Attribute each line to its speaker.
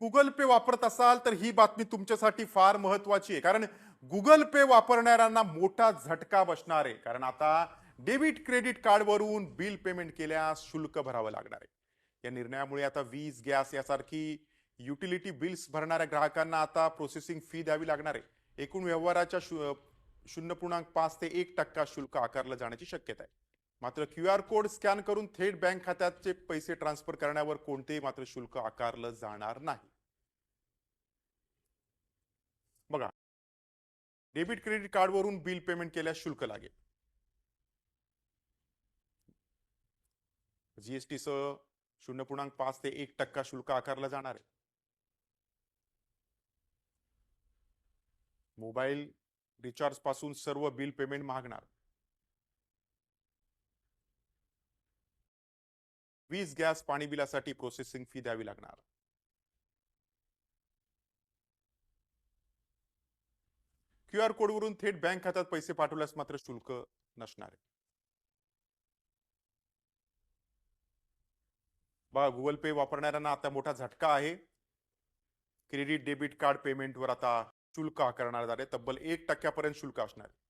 Speaker 1: Google पे वापरत असाल तर ही बातमी तुमच्यासाठी फार महत्वाची आहे. कारण गुगल पे वापरणाऱ्यांना मोठा झटका बसणार आहे. कारण आता डेबिट क्रेडिट कार्डवरून बिल पेमेंट केल्यास शुल्क भरावं लागणार आहे. या निर्णयामुळे आता वीज गॅस यासारखी युटिलिटी बिल्स भरणाऱ्या ग्राहकांना आता प्रोसेसिंग फी द्यावी लागणार आहे. एकूण व्यवहाराच्या शून्य पूर्णांक पाच ते एक टक्का शुल्क आकारलं जाण्याची शक्यता आहे. मात्र क्यू आर कोड स्कॅन करून थेट बँक खात्याचे पैसे ट्रान्सफर करण्यावर कोणतेही मात्र शुल्क आकारलं जाणार नाही. बघा डेबिट क्रेडिट कार्डवरून बिल पेमेंट केल्यास शुल्क लागेल. जीएसटी सह शून्य पूर्णांक पाच ते एक टक्का शुल्क आकारला जाणार आहे. मोबाईल रिचार्जपासून सर्व बिल पेमेंट मागणार. वीज गॅस पाणी बिलासाठी प्रोसेसिंग फी द्यावी लागणार. क्यू आर कोडवरून थेट बँक खात्यात पैसे पाठवल्यास मात्र शुल्क नसणार आहे. बघा गुगल पे वापरणाऱ्यांना आता मोठा झटका आहे. क्रेडिट डेबिट कार्ड पेमेंटवर आता शुल्क आकारणार झाले. तब्बल एक टक्क्यापर्यंत शुल्क असणार आहे.